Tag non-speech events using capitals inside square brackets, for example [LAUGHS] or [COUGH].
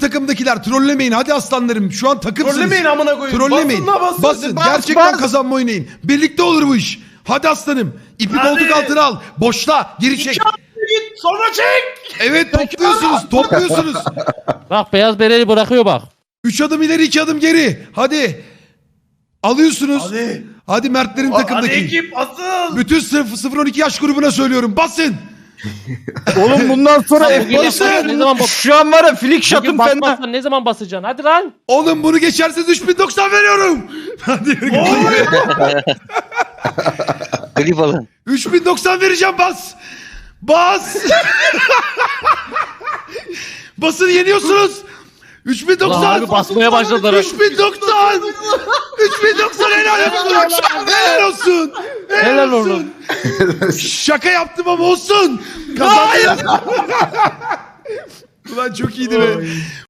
takımdakiler trollemeyin hadi aslanlarım. Şu an takımsınız. Trollemeyin amına koyayım. Trollemeyin. Basın la basın. Basın. Bas, Gerçekten bas. kazanma oynayın. Birlikte olur bu iş. Hadi aslanım. İpi Hadi. koltuk altına al. Boşla. Geri çek. Git sonra çek. Evet topluyorsunuz. Topluyorsunuz. [LAUGHS] Bak beyaz bereli bırakıyor bak. Üç adım ileri iki adım geri. Hadi. Alıyorsunuz. Hadi, Hadi. Mertlerin Hadi takımdaki. ekip asıl. Bütün 0-12 yaş grubuna söylüyorum. Basın. Oğlum bundan sonra Sen bugün F-Base'e yapmadın, ne zaman bas- şu an var ya flick Bugün shot'ım fena. basmazsan ne zaman basacaksın? Hadi lan. Oğlum bunu geçerseniz 3090 veriyorum. [LAUGHS] Hadi. [LAUGHS] Klip alın. 3090 vereceğim bas. Bas. [LAUGHS] Basın yeniyorsunuz. 3090. Ulan harbi basmaya başladılar. 3090. 3090 helal olsun. Helal olsun. Helal olsun. Şaka yaptım ama olsun. Kazandım. [LAUGHS] Ulan çok iyiydi be.